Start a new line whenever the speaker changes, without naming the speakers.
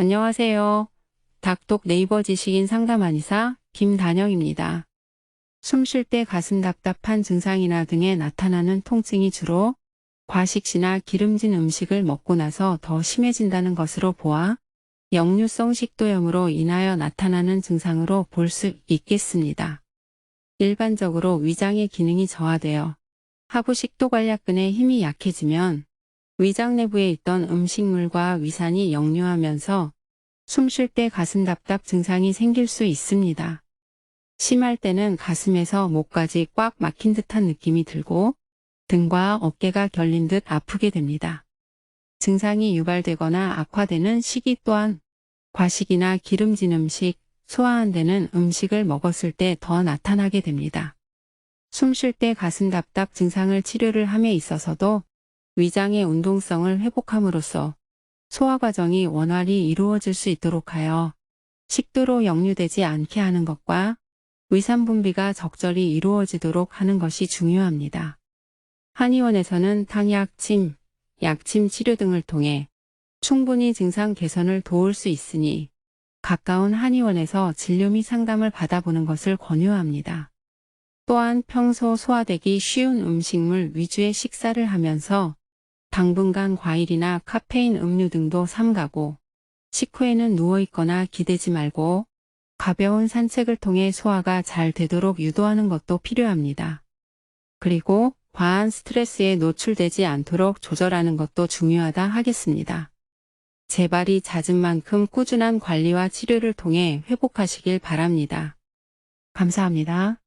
안녕하세요. 닥독 네이버 지식인 상담한의사 김단영입니다. 숨 쉴 때 가슴 답답한 증상이나 등에 나타나는 통증이 주로 과식시나 기름진 음식을 먹고 나서 더 심해진다는 것으로 보아 역류성 식도염으로 인하여 나타나는 증상으로 볼 수 있겠습니다. 일반적으로 위장의 기능이 저하되어 하부 식도관략근의 힘이 약해지면 위장 내부에 있던 음식물과 위산이 역류하면서 숨 쉴 때 가슴 답답 증상이 생길 수 있습니다. 심할 때는 가슴에서 목까지 꽉 막힌 듯한 느낌이 들고 등과 어깨가 결린 듯 아프게 됩니다. 증상이 유발되거나 악화되는 시기 또한 과식이나 기름진 음식, 소화 안 되는 음식을 먹었을 때 더 나타나게 됩니다. 숨 쉴 때 가슴 답답 증상을 치료를 함에 있어서도 위장의 운동성을 회복함으로써 소화 과정이 원활히 이루어질 수 있도록 하여 식도로 역류되지 않게 하는 것과 위산 분비가 적절히 이루어지도록 하는 것이 중요합니다. 한의원에서는 탕약, 침, 약침 치료 등을 통해 충분히 증상 개선을 도울 수 있으니 가까운 한의원에서 진료 및 상담을 받아보는 것을 권유합니다. 또한 평소 소화되기 쉬운 음식물 위주의 식사를 하면서 당분간 과일이나 카페인 음료 등도 삼가고 식후에는 누워있거나 기대지 말고 가벼운 산책을 통해 소화가 잘 되도록 유도하는 것도 필요합니다. 그리고 과한 스트레스에 노출되지 않도록 조절하는 것도 중요하다 하겠습니다. 재발이 잦은 만큼 꾸준한 관리와 치료를 통해 회복하시길 바랍니다. 감사합니다.